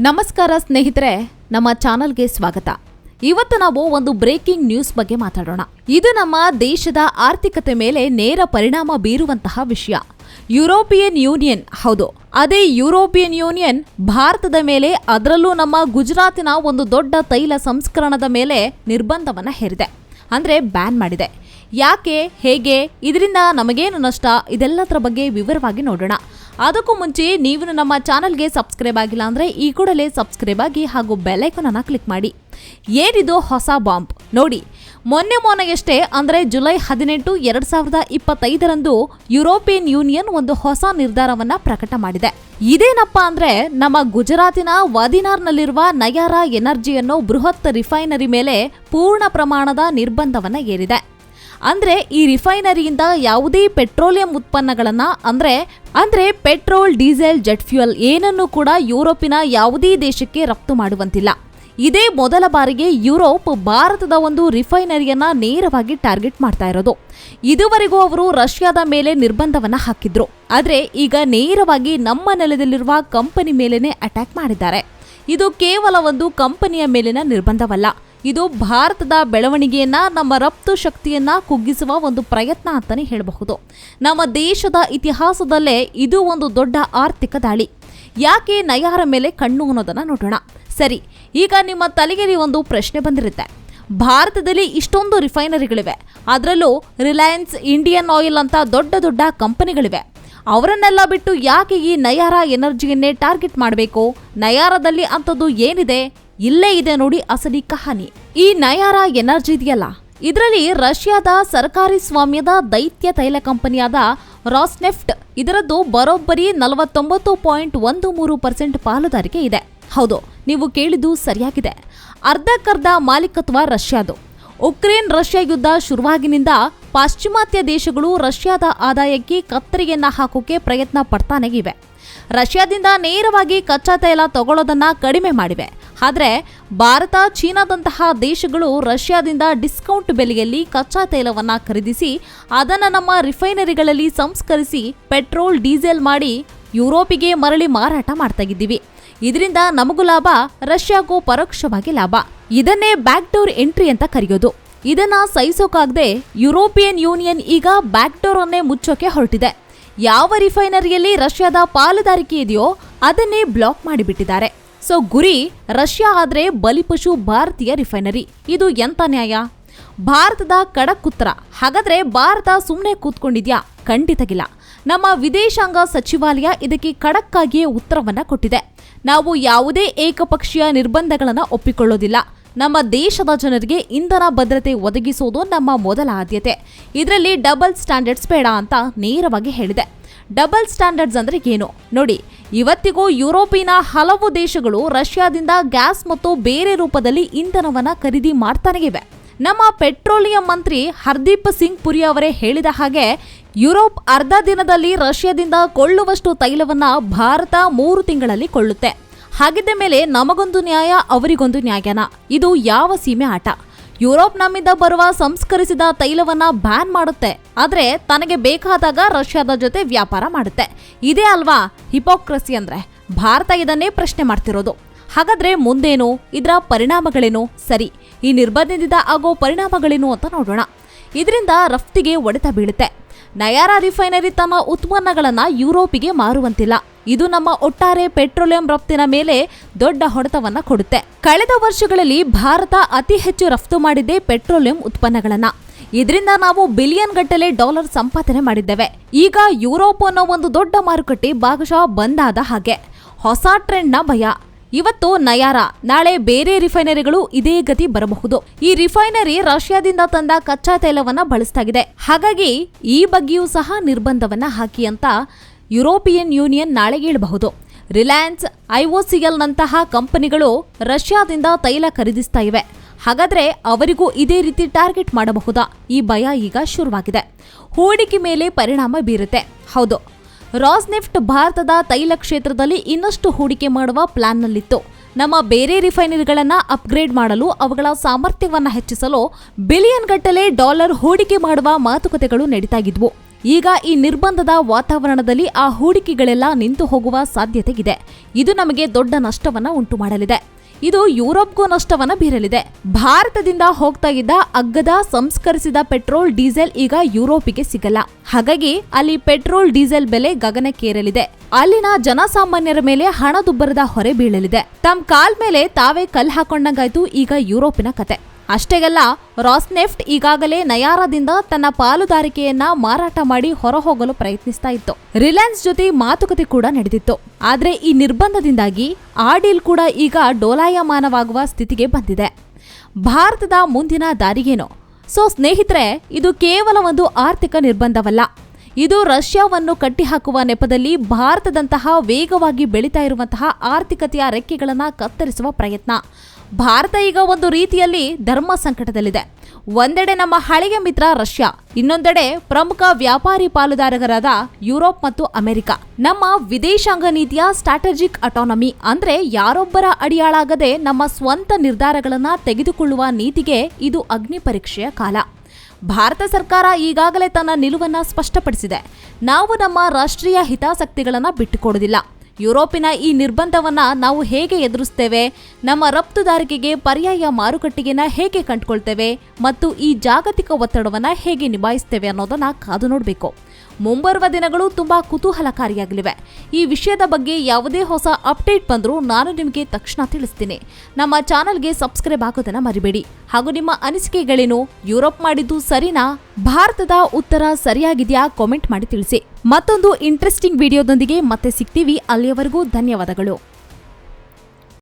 ನಮಸ್ಕಾರ ಸ್ನೇಹಿತರೆ, ನಮ್ಮ ಚಾನಲ್ಗೆ ಸ್ವಾಗತ. ಇವತ್ತು ನಾವು ಒಂದು ಬ್ರೇಕಿಂಗ್ ನ್ಯೂಸ್ ಬಗ್ಗೆ ಮಾತಾಡೋಣ. ಇದು ನಮ್ಮ ದೇಶದ ಆರ್ಥಿಕತೆ ಮೇಲೆ ನೇರ ಪರಿಣಾಮ ಬೀರುವಂತಹ ವಿಷಯ. ಯುರೋಪಿಯನ್ ಯೂನಿಯನ್, ಹೌದು. ಅದೇ ಯುರೋಪಿಯನ್ ಯೂನಿಯನ್ ಭಾರತದ ಮೇಲೆ ಅದರಲ್ಲೂ ನಮ್ಮ ಗುಜರಾತಿನ ಒಂದು ದೊಡ್ಡ ತೈಲ ಸಂಸ್ಕರಣದ ಮೇಲೆ ನಿರ್ಬಂಧವನ್ನು ಹೇರಿದೆ. ಅಂದರೆ ಬ್ಯಾನ್ ಮಾಡಿದೆ. ಯಾಕೆ, ಹೇಗೆ, ಇದರಿಂದ ನಮಗೇನು ನಷ್ಟ, ಇದೆಲ್ಲದರ ಬಗ್ಗೆ ವಿವರವಾಗಿ ನೋಡೋಣ. ಅದಕ್ಕೂ ಮುಂಚೆ ನೀವು ನಮ್ಮ ಚಾನಲ್ಗೆ ಸಬ್ಸ್ಕ್ರೈಬ್ ಆಗಿಲ್ಲ ಅಂದರೆ ಈ ಕೂಡಲೇ ಸಬ್ಸ್ಕ್ರೈಬ್ ಆಗಿ ಹಾಗೂ ಬೆಲೈಕನನ್ನು ಕ್ಲಿಕ್ ಮಾಡಿ. ಏನಿದು ಹೊಸ ಬಾಂಬ್? ನೋಡಿ, ಮೊನ್ನೆ ಮೊನ್ನೆಯಷ್ಟೇ ಅಂದರೆ ಜುಲೈ ಹದಿನೆಂಟು ಎರಡು ಸಾವಿರದ ಇಪ್ಪತ್ತೈದರಂದು ಯುರೋಪಿಯನ್ ಯೂನಿಯನ್ ಒಂದು ಹೊಸ ನಿರ್ಧಾರವನ್ನು ಪ್ರಕಟ ಮಾಡಿದೆ. ಇದೇನಪ್ಪ ಅಂದರೆ ನಮ್ಮ ಗುಜರಾತಿನ ವದಿನಾರ್ನಲ್ಲಿರುವ ನಯಾರಾ ಎನರ್ಜಿಯನ್ನು ಬೃಹತ್ ರಿಫೈನರಿ ಮೇಲೆ ಪೂರ್ಣ ಪ್ರಮಾಣದ ನಿರ್ಬಂಧವನ್ನು ಏರಿದೆ. ಅಂದ್ರೆ ಈ ರಿಫೈನರಿಯಿಂದ ಯಾವುದೇ ಪೆಟ್ರೋಲಿಯಂ ಉತ್ಪನ್ನಗಳನ್ನ, ಅಂದ್ರೆ ಅಂದ್ರೆ ಪೆಟ್ರೋಲ್ ಡೀಸೆಲ್ ಜೆಟ್ ಫ್ಯೂಯಲ್ ಏನನ್ನು ಕೂಡ ಯುರೋಪಿನ ಯಾವುದೇ ದೇಶಕ್ಕೆ ರಫ್ತು ಮಾಡುವಂತಿಲ್ಲ. ಇದೇ ಮೊದಲ ಬಾರಿಗೆ ಯುರೋಪ್ ಭಾರತದ ಒಂದು ರಿಫೈನರಿಯನ್ನ ನೇರವಾಗಿ ಟಾರ್ಗೆಟ್ ಮಾಡ್ತಾ ಇರೋದು. ಇದುವರೆಗೂ ಅವರು ರಷ್ಯಾದ ಮೇಲೆ ನಿರ್ಬಂಧವನ್ನ ಹಾಕಿದ್ರು. ಆದ್ರೆ ಈಗ ನೇರವಾಗಿ ನಮ್ಮ ನೆಲದಲ್ಲಿರುವ ಕಂಪನಿ ಮೇಲೇನೆ ಅಟ್ಯಾಕ್ ಮಾಡಿದ್ದಾರೆ. ಇದು ಕೇವಲ ಒಂದು ಕಂಪನಿಯ ಮೇಲಿನ ನಿರ್ಬಂಧವಲ್ಲ. ಇದು ಭಾರತದ ಬೆಳವಣಿಗೆಯನ್ನ, ನಮ್ಮ ರಫ್ತು ಶಕ್ತಿಯನ್ನ ಕುಗ್ಗಿಸುವ ಒಂದು ಪ್ರಯತ್ನ ಅಂತಾನೆ ಹೇಳಬಹುದು. ನಮ್ಮ ದೇಶದ ಇತಿಹಾಸದಲ್ಲೇ ಇದು ಒಂದು ದೊಡ್ಡ ಆರ್ಥಿಕ ದಾಳಿ. ಯಾಕೆ ನಯಾರ ಮೇಲೆ ಕಣ್ಣು ಅನ್ನೋದನ್ನ ನೋಡೋಣ. ಸರಿ, ಈಗ ನಿಮ್ಮ ತಲೆಗೆ ಒಂದು ಪ್ರಶ್ನೆ ಬಂದಿರುತ್ತೆ. ಭಾರತದಲ್ಲಿ ಇಷ್ಟೊಂದು ರಿಫೈನರಿಗಳಿವೆ. ಅದರಲ್ಲೂ ರಿಲಯನ್ಸ್, ಇಂಡಿಯನ್ ಆಯಿಲ್ ಅಂತ ದೊಡ್ಡ ದೊಡ್ಡ ಕಂಪನಿಗಳಿವೆ. ಅವರನ್ನೆಲ್ಲ ಬಿಟ್ಟು ಯಾಕೆ ಈ ನಯಾರ ಎನರ್ಜಿಯನ್ನೇ ಟಾರ್ಗೆಟ್ ಮಾಡಬೇಕು? ನಯಾರದಲ್ಲಿ ಅಂಥದ್ದು ಏನಿದೆ? ಇಲ್ಲೇ ಇದೆ ನೋಡಿ ಅಸಲಿ ಕಹಾನಿ. ಈ ನಯಾರ ಎನರ್ಜಿ ಇದೆಯಲ್ಲ? ಇದರಲ್ಲಿ ರಷ್ಯಾದ ಸರ್ಕಾರಿ ಸ್ವಾಮ್ಯದ ದೈತ್ಯ ತೈಲ ಕಂಪನಿಯಾದ ರಾಸ್ನೆಫ್ಟ್ ಇದರದ್ದು ಬರೋಬ್ಬರಿ ನಲವತ್ತೊಂಬತ್ತು ಪಾಯಿಂಟ್ ಒಂದು ಮೂರು ಪರ್ಸೆಂಟ್ ಪಾಲುದಾರಿಕೆ ಇದೆ. ಹೌದು, ನೀವು ಕೇಳಿದ್ದು ಸರಿಯಾಗಿದೆ. ಅರ್ಧಕ್ಕರ್ಧ ಮಾಲೀಕತ್ವ ರಷ್ಯಾದು. ಉಕ್ರೇನ್ ರಷ್ಯಾ ಯುದ್ಧ ಶುರುವಾಗಿನಿಂದ ಪಾಶ್ಚಿಮಾತ್ಯ ದೇಶಗಳು ರಷ್ಯಾದ ಆದಾಯಕ್ಕೆ ಕತ್ತರಿಯನ್ನ ಹಾಕೋಕೆ ಪ್ರಯತ್ನ ಪಡ್ತಾನೆ ಇವೆ. ರಷ್ಯಾದಿಂದ ನೇರವಾಗಿ ಕಚ್ಚಾ ತೈಲ ತಗೊಳ್ಳೋದನ್ನ ಕಡಿಮೆ ಮಾಡಿವೆ. ಆದರೆ ಭಾರತ, ಚೀನಾದಂತಹ ದೇಶಗಳು ರಷ್ಯಾದಿಂದ ಡಿಸ್ಕೌಂಟ್ ಬೆಲೆಯಲ್ಲಿ ಕಚ್ಚಾ ತೈಲವನ್ನು ಖರೀದಿಸಿ, ಅದನ್ನು ನಮ್ಮ ರಿಫೈನರಿಗಳಲ್ಲಿ ಸಂಸ್ಕರಿಸಿ ಪೆಟ್ರೋಲ್, ಡೀಸೆಲ್ ಮಾಡಿ ಯುರೋಪಿಗೆ ಮರಳಿ ಮಾರಾಟ ಮಾಡ್ತಾ ಇದರಿಂದ ನಮಗೂ ಲಾಭ, ರಷ್ಯಾಗೂ ಪರೋಕ್ಷವಾಗಿ ಲಾಭ. ಇದನ್ನೇ ಬ್ಯಾಕ್ಡೋರ್ ಎಂಟ್ರಿ ಅಂತ ಕರೆಯೋದು. ಇದನ್ನ ಸಹಿಸೋಕಾಗದೆ ಯುರೋಪಿಯನ್ ಯೂನಿಯನ್ ಈಗ ಬ್ಯಾಕ್ಡೋರ್ ಅನ್ನೇ ಮುಚ್ಚೋಕೆ ಹೊರಟಿದೆ. ಯಾವ ರಿಫೈನರಿಯಲ್ಲಿ ರಷ್ಯಾದ ಪಾಲುದಾರಿಕೆ ಇದೆಯೋ ಅದನ್ನೇ ಬ್ಲಾಕ್ ಮಾಡಿಬಿಟ್ಟಿದ್ದಾರೆ. ಸೊ ಗುರಿ ರಷ್ಯಾ ಆದರೆ ಬಲಿಪಶು ಭಾರತೀಯ ರಿಫೈನರಿ. ಇದು ಎಂಥ ನ್ಯಾಯ? ಭಾರತದ ಖಡಕ್ ಉತ್ತರ. ಹಾಗಾದ್ರೆ ಭಾರತ ಸುಮ್ಮನೆ ಕೂತ್ಕೊಂಡಿದ್ಯಾ? ಖಂಡಿತಗಿಲ್ಲ. ನಮ್ಮ ವಿದೇಶಾಂಗ ಸಚಿವಾಲಯ ಇದಕ್ಕೆ ಖಡಕ್ಕಾಗಿಯೇ ಉತ್ತರವನ್ನು ಕೊಟ್ಟಿದೆ. ನಾವು ಯಾವುದೇ ಏಕಪಕ್ಷೀಯ ನಿರ್ಬಂಧಗಳನ್ನು ಒಪ್ಪಿಕೊಳ್ಳೋದಿಲ್ಲ. ನಮ್ಮ ದೇಶದ ಜನರಿಗೆ ಇಂಧನ ಭದ್ರತೆ ಒದಗಿಸುವುದು ನಮ್ಮ ಮೊದಲ ಆದ್ಯತೆ. ಇದರಲ್ಲಿ ಡಬಲ್ ಸ್ಟ್ಯಾಂಡರ್ಡ್ಸ್ ಬೇಡ ಅಂತ ನೇರವಾಗಿ ಹೇಳಿದೆ. ಡಬಲ್ ಸ್ಟ್ಯಾಂಡರ್ಡ್ಸ್ ಅಂದ್ರೆ ಏನು? ನೋಡಿ, ಇವತ್ತಿಗೂ ಯುರೋಪಿನ ಹಲವು ದೇಶಗಳು ರಷ್ಯಾದಿಂದ ಗ್ಯಾಸ್ ಮತ್ತು ಬೇರೆ ರೂಪದಲ್ಲಿ ಇಂಧನವನ್ನ ಖರೀದಿ ಮಾಡ್ತಾನೆ ಇವೆ. ನಮ್ಮ ಪೆಟ್ರೋಲಿಯಂ ಮಂತ್ರಿ ಹರ್ದೀಪ್ ಸಿಂಗ್ ಪುರಿ ಅವರೇ ಹೇಳಿದ ಹಾಗೆ, ಯುರೋಪ್ ಅರ್ಧ ದಿನದಲ್ಲಿ ರಷ್ಯಾದಿಂದ ಕೊಳ್ಳುವಷ್ಟು ತೈಲವನ್ನ ಭಾರತ ಮೂರು ತಿಂಗಳಲ್ಲಿ ಕೊಳ್ಳುತ್ತೆ. ಹಾಗಿದ್ದ ಮೇಲೆ ನಮಗೊಂದು ನ್ಯಾಯ, ಅವರಿಗೊಂದು ನ್ಯಾಯನ. ಇದು ಯಾವ ಸೀಮೆ ಆಟ? ಯುರೋಪ್ ನಮ್ಮಿಂದ ಬರುವ ಸಂಸ್ಕರಿಸಿದ ತೈಲವನ್ನ ಬ್ಯಾನ್ ಮಾಡುತ್ತೆ. ಆದ್ರೆ ತನಗೆ ಬೇಕಾದಾಗ ರಷ್ಯಾದ ಜೊತೆ ವ್ಯಾಪಾರ ಮಾಡುತ್ತೆ. ಇದೇ ಅಲ್ವಾ? ಹಿಪೋಕ್ರಸಿ ಅಂದ್ರೆ ಭಾರತ ಇದನ್ನೇ ಪ್ರಶ್ನೆ ಮಾಡ್ತಿರೋದು. ಹಾಗಾದ್ರೆ ಮುಂದೇನು? ಇದರ ಪರಿಣಾಮಗಳೇನು? ಸರಿ, ಈ ನಿರ್ಬಂಧದಿಂದ ಆಗೋ ಪರಿಣಾಮಗಳೇನು ಅಂತ ನೋಡೋಣ. ಇದರಿಂದ ರಫ್ತಿಗೆ ಒಡೆತ ಬೀಳುತ್ತೆ. ನಯಾರ ರಿಫೈನರಿ ತಮ್ಮ ಉತ್ಪನ್ನಗಳನ್ನು ಯುರೋಪಿಗೆ ಮಾರುವಂತಿಲ್ಲ. ಇದು ನಮ್ಮ ಒಟ್ಟಾರೆ ಪೆಟ್ರೋಲಿಯಂ ರಫ್ತಿನ ಮೇಲೆ ದೊಡ್ಡ ಹೊಡೆತವನ್ನ ಕೊಡುತ್ತೆ. ಕಳೆದ ವರ್ಷಗಳಲ್ಲಿ ಭಾರತ ಅತಿ ಹೆಚ್ಚು ರಫ್ತು ಮಾಡಿದೆ ಪೆಟ್ರೋಲಿಯಂ ಉತ್ಪನ್ನಗಳನ್ನ. ಇದರಿಂದ ನಾವು ಬಿಲಿಯನ್ ಗಟ್ಟಲೆ ಡಾಲರ್ ಸಂಪಾದನೆ ಮಾಡಿದ್ದೇವೆ. ಈಗ ಯುರೋಪ್ ಅನ್ನೋ ಒಂದು ದೊಡ್ಡ ಮಾರುಕಟ್ಟೆ ಭಾಗಶಃ ಬಂದಾದ ಹಾಗೆ. ಹೊಸ ಟ್ರೆಂಡ್ನ ಭಯ. ಇವತ್ತು ನಯಾರ, ನಾಳೆ ಬೇರೆ ರಿಫೈನರಿಗಳು ಇದೇ ಗತಿ ಬರಬಹುದು. ಈ ರಿಫೈನರಿ ರಷ್ಯಾದಿಂದ ತಂದ ಕಚ್ಚಾ ತೈಲವನ್ನ ಬಳಸ್ತಾಗಿದೆ. ಹಾಗಾಗಿ ಈ ಬಗ್ಗೆಯೂ ಸಹ ನಿರ್ಬಂಧವನ್ನ ಹಾಕಿ ಅಂತ ಯುರೋಪಿಯನ್ ಯೂನಿಯನ್ ನಾಳೆ ಹೇಳಬಹುದು. ರಿಲಯನ್ಸ್ ಐಒಸಿಎಲ್ ನಂತಹ ಕಂಪನಿಗಳು ರಷ್ಯಾದಿಂದ ತೈಲ ಖರೀದಿಸ್ತಾ ಇವೆ. ಹಾಗಾದ್ರೆ ಅವರಿಗೂ ಇದೇ ರೀತಿ ಟಾರ್ಗೆಟ್ ಮಾಡಬಹುದಾ? ಈ ಭಯ ಈಗ ಶುರುವಾಗಿದೆ. ಹೂಡಿಕೆ ಮೇಲೆ ಪರಿಣಾಮ ಬೀರುತ್ತೆ. ಹೌದು. ರಾಸ್ನೆಫ್ಟ್ ಭಾರತದ ತೈಲ ಕ್ಷೇತ್ರದಲ್ಲಿ ಇನ್ನಷ್ಟು ಹೂಡಿಕೆ ಮಾಡುವ ಪ್ಲಾನ್ನಲ್ಲಿತ್ತು. ನಮ್ಮ ಬೇರೆ ರಿಫೈನರಿಗಳನ್ನು ಅಪ್ಗ್ರೇಡ್ ಮಾಡಲು ಅವುಗಳ ಸಾಮರ್ಥ್ಯವನ್ನು ಹೆಚ್ಚಿಸಲು ಬಿಲಿಯನ್ ಗಟ್ಟಲೆ ಡಾಲರ್ ಹೂಡಿಕೆ ಮಾಡುವ ಮಾತುಕತೆಗಳು ನಡೀತಾಗಿದ್ವು. ಈಗ ಈ ನಿರ್ಬಂಧದ ವಾತಾವರಣದಲ್ಲಿ ಆ ಹೂಡಿಕೆಗಳೆಲ್ಲ ನಿಂತು ಹೋಗುವ ಸಾಧ್ಯತೆ ಇದೆ ಇದು ನಮಗೆ ದೊಡ್ಡ ನಷ್ಟವನ್ನು ಉಂಟು ಮಾಡಲಿದೆ ಇದು ಯುರೋಪ್ಗೂ ನಷ್ಟವನ್ನ ಬೀರಲಿದೆ. ಭಾರತದಿಂದ ಹೋಗ್ತಾ ಇದ್ದ ಅಗ್ಗದ ಸಂಸ್ಕರಿಸಿದ ಪೆಟ್ರೋಲ್, ಡೀಸೆಲ್ ಈಗ ಯುರೋಪಿಗೆ ಸಿಗಲ್ಲ. ಹಾಗಾಗಿ ಅಲ್ಲಿ ಪೆಟ್ರೋಲ್, ಡೀಸೆಲ್ ಬೆಲೆ ಗಗನಕ್ಕೇರಲಿದೆ. ಅಲ್ಲಿನ ಜನಸಾಮಾನ್ಯರ ಮೇಲೆ ಹಣದುಬ್ಬರದ ಹೊರೆ ಬೀಳಲಿದೆ. ತಮ್ಮ ಕಾಲ್ ಮೇಲೆ ತಾವೇ ಕಲ್ ಹಾಕೊಂಡಂಗಾಯ್ತು ಈಗ ಯುರೋಪಿನ ಕತೆ. ಅಷ್ಟೇಗಲ್ಲ, ರಾಸ್ನೆಫ್ಟ್ ಈಗಾಗಲೇ ನಯಾರದಿಂದ ತನ್ನ ಪಾಲುದಾರಿಕೆಯನ್ನ ಮಾರಾಟ ಮಾಡಿ ಹೊರಹೋಗಲು ಪ್ರಯತ್ನಿಸ್ತಾ ಇತ್ತು. ರಿಲಯನ್ಸ್ ಜೊತೆ ಮಾತುಕತೆ ಕೂಡ ನಡೆದಿತ್ತು. ಆದ್ರೆ ಈ ನಿರ್ಬಂಧದಿಂದಾಗಿ ಆ ಡೀಲ್ ಕೂಡ ಈಗ ಡೋಲಾಯಮಾನವಾಗುವ ಸ್ಥಿತಿಗೆ ಬಂದಿದೆ. ಭಾರತದ ಮುಂದಿನ ದಾರಿಗೇನು ಸೊ, ಸ್ನೇಹಿತರೆ, ಇದು ಕೇವಲ ಒಂದು ಆರ್ಥಿಕ ನಿರ್ಬಂಧವಲ್ಲ. ಇದು ರಷ್ಯಾವನ್ನು ಕಟ್ಟಿಹಾಕುವ ನೆಪದಲ್ಲಿ ಭಾರತದಂತಹ ವೇಗವಾಗಿ ಬೆಳೀತಾ ಇರುವಂತಹ ಆರ್ಥಿಕತೆಯ ರೆಕ್ಕೆಗಳನ್ನ ಕತ್ತರಿಸುವ ಪ್ರಯತ್ನ. ಭಾರತ ಈಗ ಒಂದು ರೀತಿಯಲ್ಲಿ ಧರ್ಮ ಸಂಕಟದಲ್ಲಿದೆ. ಒಂದೆಡೆ ನಮ್ಮ ಹಳೆಯ ಮಿತ್ರ ರಷ್ಯಾ, ಇನ್ನೊಂದೆಡೆ ಪ್ರಮುಖ ವ್ಯಾಪಾರಿ ಪಾಲುದಾರರಾದ ಯುರೋಪ್ ಮತ್ತು ಅಮೆರಿಕ. ನಮ್ಮ ವಿದೇಶಾಂಗ ನೀತಿಯ ಸ್ಟ್ರಾಟಜಿಕ್ ಅಟಾನಮಿ ಅಂದ್ರೆ ಯಾರೊಬ್ಬರ ಅಡಿಯಾಳಾಗದೆ ನಮ್ಮ ಸ್ವಂತ ನಿರ್ಧಾರಗಳನ್ನು ತೆಗೆದುಕೊಳ್ಳುವ ನೀತಿಗೆ ಇದು ಅಗ್ನಿ ಪರೀಕ್ಷೆಯ ಕಾಲ. ಭಾರತ ಸರ್ಕಾರ ಈಗಾಗಲೇ ತನ್ನ ನಿಲುವನ್ನ ಸ್ಪಷ್ಟಪಡಿಸಿದೆ. ನಾವು ನಮ್ಮ ರಾಷ್ಟ್ರೀಯ ಹಿತಾಸಕ್ತಿಗಳನ್ನು ಬಿಟ್ಟುಕೊಡುವುದಿಲ್ಲ. ಯುರೋಪಿನ ಈ ನಿರ್ಬಂಧವನ್ನ ನಾವು ಹೇಗೆ ಎದುರಿಸ್ತೇವೆ? ನಮ್ಮ ರಫ್ತುದಾರಿಕೆಗೆ ಪರ್ಯಾಯ ಮಾರುಕಟ್ಟೆಗೆನ ಹೇಗೆ ಕಂಡುಕೊಳ್ತೇವೆ? ಮತ್ತು ಈ ಜಾಗತಿಕ ಒತ್ತಡವನ್ನ ಹೇಗೆ ನಿಭಾಯಿಸ್ತೇವೆ ಅನ್ನೋದನ್ನ ಕಾದು ನೋಡಬೇಕು. ಮುಂಬರುವ ದಿನಗಳು ತುಂಬಾ ಕುತೂಹಲಕಾರಿಯಾಗಲಿವೆ. ಈ ವಿಷಯದ ಬಗ್ಗೆ ಯಾವುದೇ ಹೊಸ ಅಪ್ಡೇಟ್ ಬಂದರೂ ನಾನು ನಿಮಗೆ ತಕ್ಷಣ ತಿಳಿಸ್ತೀನಿ. ನಮ್ಮ ಚಾನಲ್ಗೆ ಸಬ್ಸ್ಕ್ರೈಬ್ ಆಗೋದನ್ನು ಮರಿಬೇಡಿ. ಹಾಗೂ ನಿಮ್ಮ ಅನಿಸಿಕೆಗಳೇನು? ಯುರೋಪ್ ಮಾಡಿದ್ದು ಸರಿನಾ? ಭಾರತದ ಉತ್ತರ ಸರಿಯಾಗಿದೆಯಾ? ಕಾಮೆಂಟ್ ಮಾಡಿ ತಿಳಿಸಿ. ಮತ್ತೊಂದು ಇಂಟ್ರೆಸ್ಟಿಂಗ್ ವಿಡಿಯೋದೊಂದಿಗೆ ಮತ್ತೆ ಸಿಗ್ತೀವಿ. ಅಲ್ಲಿಯವರೆಗೂ ಧನ್ಯವಾದಗಳು.